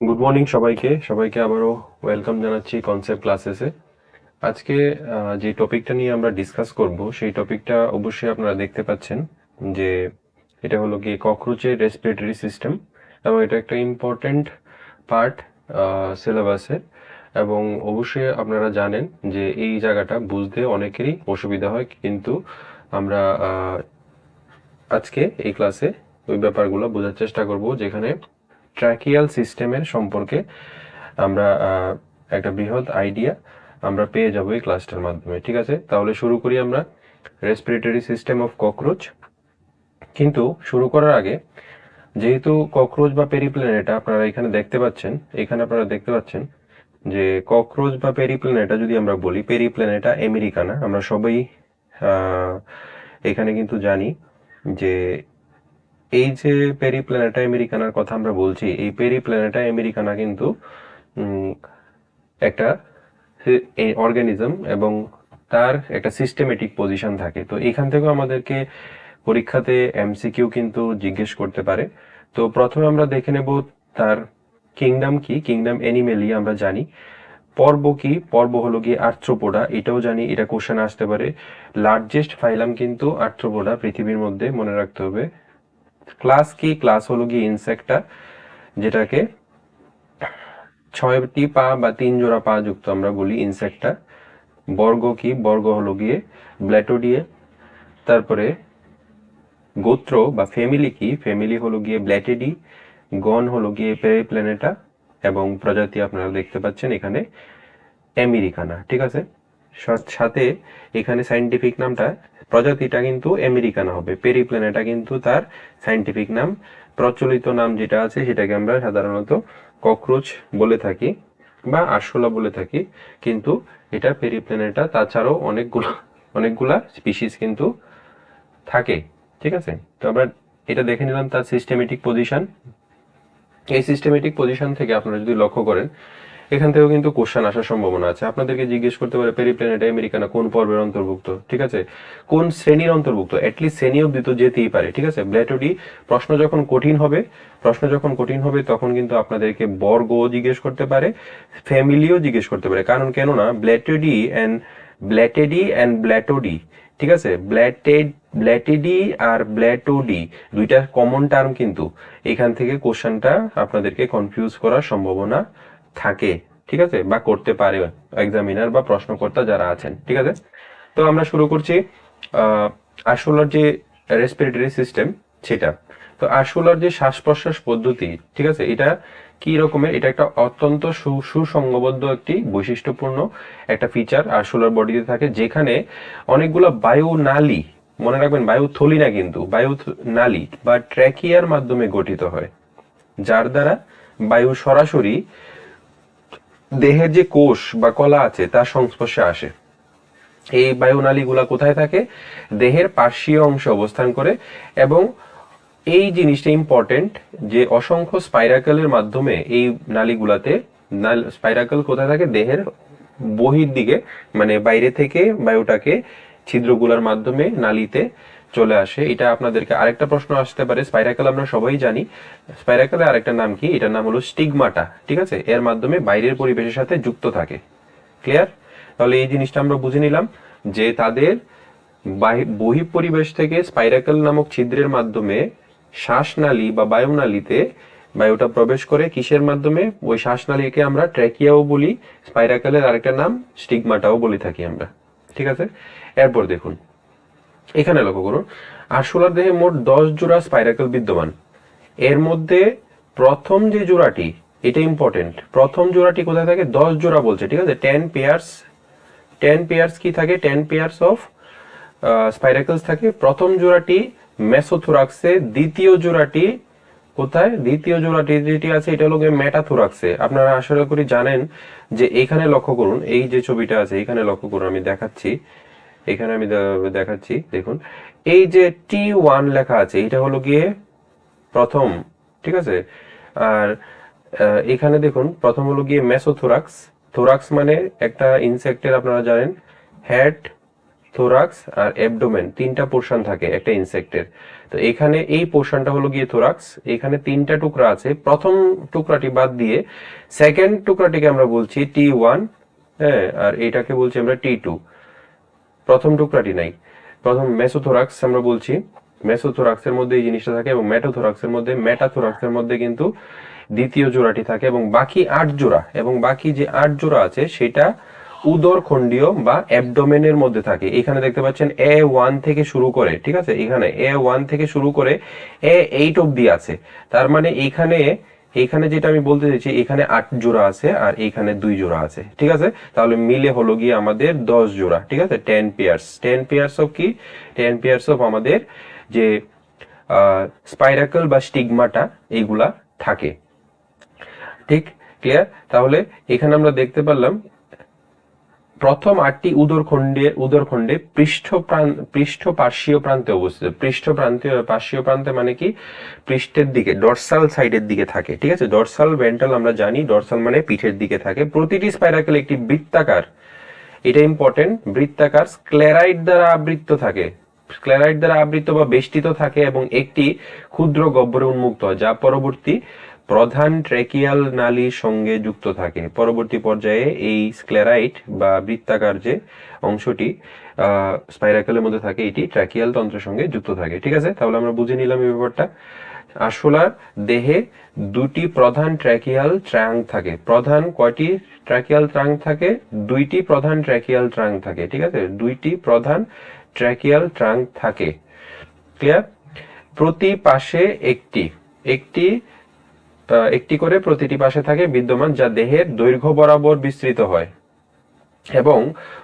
Good morning সবাইকে। সবাইকে আবারও ওয়েলকাম জানাচ্ছি কনসেপ্ট ক্লাসেসে আজকে যে টপিকটা নিয়ে আমরা ডিসকাস করব, সেই টপিকটা অবশ্যই আপনারা দেখতে পাচ্ছেন যে এটা হলো গিয়ে ককরোচের রেসপিরেটরি সিস্টেম এবং এটা একটা ইম্পর্ট্যান্ট পার্ট সিলেবাসের এবং অবশ্যই আপনারা জানেন যে এই জায়গাটা বুঝতে অনেকেরই অসুবিধা হয়, কিন্তু আমরা আজকে এই ক্লাসে ওই ব্যাপারগুলো বোঝার চেষ্টা করব, যেখানে ট্র্যাকিয়াল সিস্টেমের সম্পর্কে আমরা একটা বৃহৎ আইডিয়া আমরা পেয়ে যাব এই ক্লাসটার মাধ্যমে, ঠিক আছে? তাহলে শুরু করি আমরা রেসপিরেটরি সিস্টেম অফ ককরোচ কিন্তু শুরু করার আগে, যেহেতু ককরোচ বা পেরিপ্লেনেটা আপনারা এখানে দেখতে পাচ্ছেন, এখানে আপনারা দেখতে পাচ্ছেন যে ককরোচ বা পেরিপ্লেনেটা যদি আমরা বলি পেরিপ্লেনেটা আমেরিকানা, আমরা সবাই এখানে কিন্তু জানি যে এই যে পেরিপ্ল্যানেটা আমেরিকানার কথা আমরা বলছি, এই পেরিপ্ল্যানেটা আমেরিকানা কিন্তু একটা অর্গানিজম এবং তার একটা সিস্টেমেটিক পজিশন থাকে। তো এখান থেকেও আমাদেরকে পরীক্ষাতে এমসিকিউ কিন্তু জিজ্ঞেস করতে পারে। তো প্রথমে আমরা দেখে নেব তার কিংডম কি কিংডম অ্যানিমেলি আমরা জানি। পর্ব কি? পর্ব হলো গিয়ে আর্থ্রোপোডা এটাও জানি, এটা কোশ্চেন আসতে পারে। লার্জেস্ট ফাইলাম কিন্তু আর্থ্রোপোডা পৃথিবীর মধ্যে মনে রাখতে হবে। ক্লাস কি? ক্লাস হলো গিয়ে ইনসেক্টা যেটাকে ছয়টি পা বা তিন জোড়া পা যুক্ত আমরা বলি ইনসেক্টা বর্গ কি? বর্গ হলো গিয়ে ব্ল্যাটোডিয়ে। তারপরে গোত্র বা ফ্যামিলি কি? ফ্যামিলি হলো গিয়ে ব্ল্যাটেডি। গণ হলো গিয়ে পেরিপ্ল্যানেটা এবং প্রজাতি আপনারা দেখতে পাচ্ছেন এখানে আমেরিকানা, ঠিক আছে? সাথ- এখানে সাইন্টিফিক নামটা, প্রজাতিটা কিন্তু আমেরিকানা হবে। পেরিপ্ল্যানেটা কিন্তু তার সাইন্টিফিক নাম। প্রচলিত নাম যেটা আছে সেটাকে আমরা সাধারণত ককরোচ বলে থাকি বা আরশোলা বলে থাকি। কিন্তু এটা পেরিপ্ল্যানেটা তাছাড়াও অনেকগুলো, অনেকগুলা স্পিসিস কিন্তু থাকে। ঠিক আছে? তো আমরা এটা দেখে নিলাম তার সিস্টেমেটিক পজিশন এই সিস্টেমেটিক পজিশন থেকে আপনারা যদি লক্ষ্য করেন এখান থেকেও কিন্তু কোশ্চেন আসার সম্ভাবনা আছে। আপনাদেরকে জিজ্ঞেস করতে পারে পেরিপ্ল্যানেট আমেরিকানা কোন পর্বের অন্তর্ভুক্ত? ঠিক আছে? কোন শ্রেণির অন্তর্ভুক্ত? অ্যাটলিস্ট শ্রেণি অব্দি তো যেতেই পারে, ঠিক আছে? ব্ল্যাটোডি প্রশ্ন যখন কঠিন হবে, প্রশ্ন যখন কঠিন হবে, তখন কিন্তু আপনাদেরকে বর্গ জিজ্ঞেস করতে পারে ফ্যামিলিও জিজ্ঞেস করতে পারে। কারণ কেননা ব্ল্যাটোডি অ্যান্ড ব্ল্যাটেডি অ্যান্ড ব্ল্যাটোডি ঠিক আছে? ব্ল্যাটেড ব্ল্যাটেডি আর ব্ল্যাটোডি দুইটা কমন টার্ম কিন্তু। এখান থেকে কোশ্চেনটা আপনাদেরকে কনফিউজ করার সম্ভাবনা থাকে, ঠিক আছে? বা করতে পারে এক্সামিনার বা প্রশ্নকর্তা যারা আছেন, ঠিক আছে? তো আমরা শুরু করছি আরশোলার যে রেসপিরেটরি সিস্টেম সেটা। তো আরশোলার যে শ্বাস প্রশ্বাস পদ্ধতি, ঠিক আছে? এটা কি রকমের? এটা একটা অত্যন্ত সুসংবদ্ধ একটি বৈশিষ্ট্যপূর্ণ একটা ফিচার আরশোলার বডিতে থাকে, যেখানে অনেকগুলো বায়ু নালী মনে রাখবেন বায়ু থলি না কিন্তু বায়ু নালী বা ট্র্যাকিয়ার মাধ্যমে গঠিত হয়, যার দ্বারা বায়ু সরাসরি দেহের যে কোষ বা কলা আছে তার সংস্পর্শে আসে। এই বায়ুনালীগুলা কোথায় থাকে? দেহের পার্শ্বীয় অংশে অবস্থান করে এবং এই জিনিসটা ইম্পর্টেন্ট যে অসংখ্য স্পাইরাকেলের মাধ্যমে এই নালীগুলাতে স্পাইরাকেল কোথায় থাকে? দেহের বহির দিকে মানে বাইরে থেকে বায়ুটাকে ছিদ্রগুলোর মাধ্যমে নালীতে চলে আসে। এটা আপনাদেরকে আরেকটা প্রশ্ন আসতে পারে স্পাইরাকেল আমরা সবাই জানি। স্পাইরাকেলের আরেকটা নাম কি? এটার নাম হলো স্টিগমাটা ঠিক আছে? এর মাধ্যমে বাইরের পরিবেশের সাথে যুক্ত থাকে। ক্লিয়ার তাহলে এই জিনিসটা আমরা বুঝে নিলাম যে তাদের বাহি- পরিবেশ থেকে স্পাইরাকেল নামক ছিদ্রের মাধ্যমে শ্বাসনালী বা বায়ুনালীতে বায়ুটা প্রবেশ করে কিসের মাধ্যমে? ওই শ্বাসনালীকে আমরা ট্র্যাকিয়াও বলি স্পাইরাকেলের আরেকটা নাম স্টিগমাটাও বলে থাকি আমরা। ঠিক আছে? এরপর দেখুন। এখানে লক্ষ্য করুন আরশোলার দেহে মোট দশ জোড়া স্পাইরাকেল বিদ্যমান। এর মধ্যে প্রথম যে জোড়াটি, এটা ইম্পর্টেন্ট প্রথম জোড়াটি কোথায় থাকে? দশ জোড়া বলছে, ঠিক আছে? টেন পেয়ার্স টেন পেয়ার্স কি থাকে? টেন পেয়ার্স অফ স্পাইরাকেলস থাকে। প্রথম জোড়াটি মেসোথোরাক্সে দ্বিতীয় জোড়াটি কোথায়? দ্বিতীয় জোড়াটি যেটি আছে, এটা হলো মেটাথোরাক্সে আপনারা আশা করি জানেন যে এখানে লক্ষ্য করুন, এই যে ছবিটা আছে, এখানে লক্ষ্য করুন, আমি দেখাচ্ছি। এখানে আমি দেখাচ্ছি, দেখুন। এই যে টি ওয়ান লেখা আছে এটা হলো গিয়ে প্রথম, ঠিক আছে? আর এখানে দেখুন, প্রথম হলো গিয়ে মেসোথোরাক্স। থোরাক্স মানে একটা ইনসেক্টের আপনারা জানেন হেড থোরাক্স আর অ্যাবডোমেন তিনটা পোর্শন থাকে একটা ইনসেক্টের তো এখানে এই পোর্শনটা হলো গিয়ে থোরাক্স এখানে তিনটা টুকরা আছে। প্রথম টুকরাটি বাদ দিয়ে সেকেন্ড টুকরাটিকে আমরা বলছি টি ওয়ান হ্যাঁ আর এটাকে বলছি আমরা টি টু প্রথম টুকরাটি নাই। প্রথম মেসোথোরাক্স আমরা বলছি। মেসোথোরাক্সের মধ্যে এই জিনিসটা থাকে এবং মেটোথোরাক্সের মধ্যে, মেটাথোরাক্সের মধ্যে কিন্তু দ্বিতীয় জোড়াটি থাকে এবং বাকি আট জোড়া এবং বাকি যে আট জোড়া আছে সেটা উদর খণ্ডীয় বা অ্যাবডোমেনের মধ্যে থাকে। এখানে দেখতে পাচ্ছেন এ ওয়ান থেকে শুরু করে, ঠিক আছে? এখানে এ ওয়ান থেকে শুরু করে এ এইট অব্দি আছে। তার মানে এখানে এইখানে যেটা আমি বলতে চাইছি, এখানে আট জোড়া আছে আর এখানে দুই জোড়া আছে, ঠিক আছে? তাহলে মিলে হলো গিয়ে আমাদের দশ জোড়া, ঠিক আছে? Ten pairs ten pairs of কি? টেন পেয়ার্স অফ আমাদের যে স্পাইরাকল বা স্টিগমাটা এইগুলা থাকে। ঠিক? ক্লিয়ার তাহলে এখানে আমরা দেখতে পারলাম প্রথম আটটি উদরখণ্ডে উদরখণ্ডে পৃষ্ঠ পৃষ্ঠ পার্শ্বীয় প্রান্তে অবস্থিত। পৃষ্ঠ প্রান্তীয় পার্শ্বীয় প্রান্তে মানে কি? পৃষ্ঠের দিকে ডরসাল সাইডের দিকে থাকে, ঠিক আছে? ডরসাল ভেন্ট্রাল আমরা জানি ডরসাল মানে পিঠের দিকে থাকে। প্রতিটি স্পাইরাকেল একটি বৃত্তাকার। এটা ইম্পর্টেন্ট বৃত্তাকার স্ক্লেরাইড দ্বারা আবৃত থাকে। স্ক্লেরাইড দ্বারা আবৃত বা বেষ্টিত থাকে এবং একটি ক্ষুদ্র গহ্বরে উন্মুক্ত হয়, যা পরবর্তী প্রধান ট্রেকিয়াল নালীর সঙ্গে যুক্ত থাকে। পরবর্তী পর্যায়ে এই স্ক্লেরাইট বা বৃত্তাকার যে অংশটি স্পাইরাকেলের মধ্যে থাকে, এটি ট্র্যাকিয়াল তন্ত্রের সঙ্গে যুক্ত থাকে। ঠিক আছে? তাহলে আমরা বুঝে নিলাম এই ব্যাপারটা। আরশোলার দেহে দুটি প্রধান ট্র্যাকিয়াল ট্রাঙ্ক থাকে। প্রধান কয়টি ট্র্যাকিয়াল ট্রাঙ্ক থাকে? দুইটি প্রধান ট্র্যাকিয়াল ট্রাঙ্ক থাকে। ঠিক আছে? দুইটি প্রধান ট্র্যাকিয়াল ট্রাঙ্ক থাকে। ক্লিয়ার প্রতি পাশে একটি একটি একটি করে প্রতিটি পাশে থাকে বিদ্যমান যা দেহের দৈর্ঘ্য বরাবর বিস্তৃত হয় এবং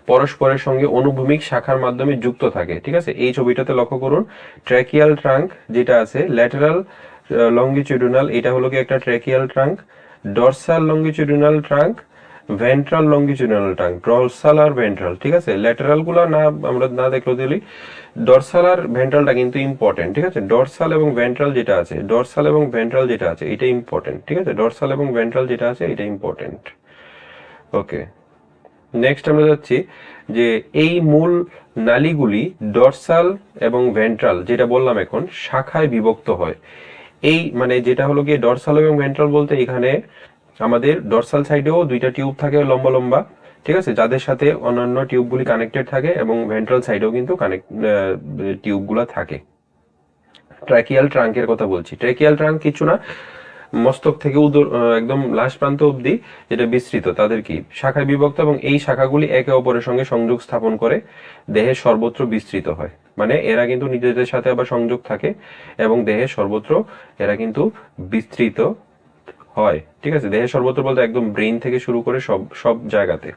পরস্পরের সঙ্গে অনুভূমিক শাখার মাধ্যমে যুক্ত থাকে, ঠিক আছে? এই ছবিটাতে লক্ষ্য করুন ট্র্যাকিয়াল ট্রাঙ্ক যেটা আছে ল্যাটারাল লঙ্গিচুডুনাল এটা হলো কি একটা tracheal trunk dorsal longitudinal trunk ventral longitudinal trunk dorsal আর ভেন্ট্রাল ঠিক আছে? ল্যাটারালগুলো না, আমরা না দেখলেও দিলি ডরসাল আর ভেন্ট্রালটা কিন্তু ইম্পর্টেন্ট ঠিক আছে? ডরসাল এবং ভেন্ট্রাল যেটা আছে ডরসাল এবং ভেন্ট্রাল যেটা আছে, এটা ইম্পর্টেন্ট ঠিক আছে? ডরসাল এবং ভেন্ট্রাল যেটা আছে, এটা ইম্পর্টেন্ট ওকে নেক্সট আমরা যাচ্ছি যে এই মূল নালীগুলি ডরসাল এবং ভেন্ট্রাল যেটা বললাম এখন, শাখায় বিভক্ত হয়। এই মানে যেটা হলো গিয়ে ডরসাল এবং ভেন্ট্রাল বলতে এখানে আমাদের ডরসাল সাইডেও দুইটা টিউব থাকে লম্বা লম্বা, ঠিক আছে? যাদের সাথে অন্যান্য টিউবগুলি কানেক্টেড থাকে এবং ভেন্ট্রাল সাইডেও কিন্তু কানেক্ট টিউবগুলো থাকে। ট্র্যাকিয়াল ট্রাঙ্কের কথা বলছি। ট্র্যাকিয়াল ট্রাঙ্ক কিছু না, মস্তক থেকে উদর একদম লাশ প্রান্ত অবধি যেটা বিস্তৃত। তাদের কি? শাখায় বিভক্ত এবং এই শাখাগুলি একে অপরের সঙ্গে সংযোগ স্থাপন করে দেহের সর্বত্র বিস্তৃত হয়। মানে এরা কিন্তু নিজেদের সাথে আবার সংযোগ থাকে এবং দেহের সর্বত্র এরা কিন্তু বিস্তৃত হয়, ঠিক আছে? দেহের সর্বত্র বলতে একদম ব্রেন থেকে শুরু করে সব সব জায়গাতে।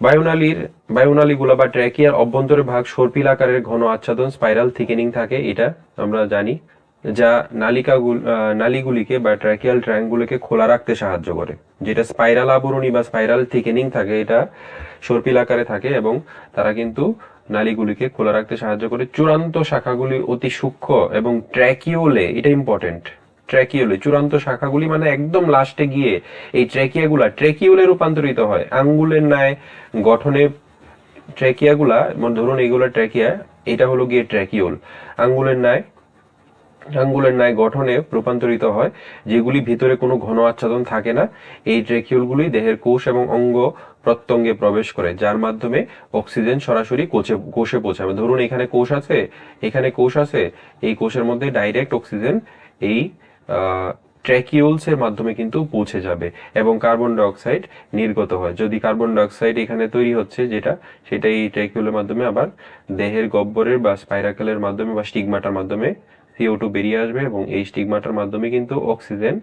বায়ুনালীর, বায়ুনালীগুলো বা ট্র্যাকিয়ার অভ্যন্তরের ভাগ সর্পিল আকারের ঘন আচ্ছাদন, স্পাইরাল থিকেনিং থাকে, এটা আমরা জানি, যা নালিকাগুল নালিগুলিকে বা ট্র্যাকিয়াল ট্র্যাঙ্কগুলোকে খোলা রাখতে সাহায্য করে। যেটা স্পাইরাল আবরণী বা স্পাইরাল থিকেনিং থাকে, এটা সর্পিল আকারে থাকে এবং তারা কিন্তু নালীগুলিকে খোলা রাখতে সাহায্য করে। চূড়ান্ত শাখাগুলি অতি সূক্ষ্ম এবং ট্র্যাকিওলে, এটা ইম্পর্টেন্ট ট্র্যাকিওলে, চূড়ান্ত শাখাগুলি মানে একদম লাস্টে গিয়ে এই ট্র্যাকিয়াগুলা, ট্র্যাকিওলে রূপান্তরিত হয়। আঙ্গুলের ন্যায় গঠনে ট্র্যাকিয়াগুলা মানে ধরুন এইগুলা ট্র্যাকিয়া, এটা হলো গিয়ে ট্র্যাকিওল। আঙ্গুলের ন্যায় আঙ্গুলের ন্যায় গঠনে রূপান্তরিত হয়, যেগুলি ভিতরে কোনো ঘন আচ্ছাদন থাকে না। এই ট্রেকিউলগুলি দেহের কোষ এবং অঙ্গ প্রত্যঙ্গে প্রবেশ করে, যার মাধ্যমে অক্সিজেন সরাসরি কোষে কোষে পৌঁছাবে। ধরুন এখানে কোষ আছে, এখানে কোষ আছে, এই কোষের মধ্যে ডাইরেক্ট অক্সিজেন এই ট্র্যাকিউলস এর মাধ্যমে কিন্তু পৌঁছে যাবে এবং কার্বন ডাইঅক্সাইড নির্গত হয়। যদি কার্বন ডাইঅক্সাইড এখানে তৈরি হচ্ছে যেটা সেটা এই ট্র্যাকিউলের মাধ্যমে আবার দেহের গহ্বরের বা স্পাইরাকেলের মাধ্যমে বা স্টিগমাটার মাধ্যমে সিও টু বেরিয়ে আসবে এবং এই স্টিগমাটার মাধ্যমে কিন্তু অক্সিজেন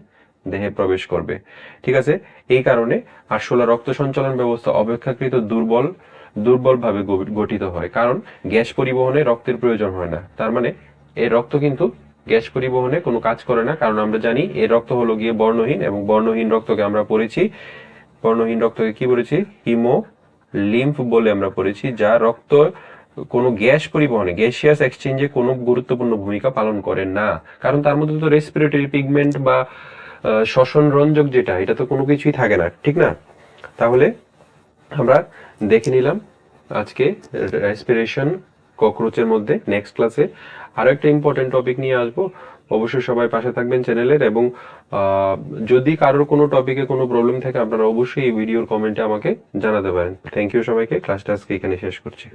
দেহে প্রবেশ করবে। ঠিক আছে? এই কারণে আরশোলা রক্ত সঞ্চালন ব্যবস্থা অপেক্ষাকৃত দুর্বল, দুর্বলভাবে গঠিত হয়। কারণ গ্যাস পরিবহনে রক্তের প্রয়োজন হয় না। তার মানে এই রক্ত কিন্তু গ্যাস পরিবহনে কোনো কাজ করে না, কারণ আমরা জানি এই রক্ত হলো গিয়ে বর্ণহীন এবং বর্ণহীন রক্তকে আমরা পড়েছি। বর্ণহীন রক্তকে কি বলেছি? হিমো লিম্ফ বলে আমরা পড়েছি, যা রক্ত কোনো গ্যাস পরিবহনে, গ্যাসিয়াস এক্সচেঞ্জে কোনো গুরুত্বপূর্ণ ভূমিকা পালন করে না। কারণ তার মধ্যে তো রেসপিরেটরি পিগমেন্ট বা শ্বসন রঞ্জক যেটা, এটা তো কোনো কিছুই থাকে না, ঠিক না? তাহলে আমরা দেখে নিলাম আজকে রেসপিরেশন ককরোচের মধ্যে নেক্সট ক্লাসে আরও একটা ইম্পর্টেন্ট টপিক নিয়ে আসব। অবশ্যই সবাই পাশে থাকবেন চ্যানেলের এবং যদি কারোর কোনো টপিকে কোনো প্রবলেম থাকে, আপনারা অবশ্যই এই ভিডিওর কমেন্টে আমাকে জানাতে পারেন। থ্যাংক ইউ সবাইকে। ক্লাসটা আজকে এখানে শেষ করছি।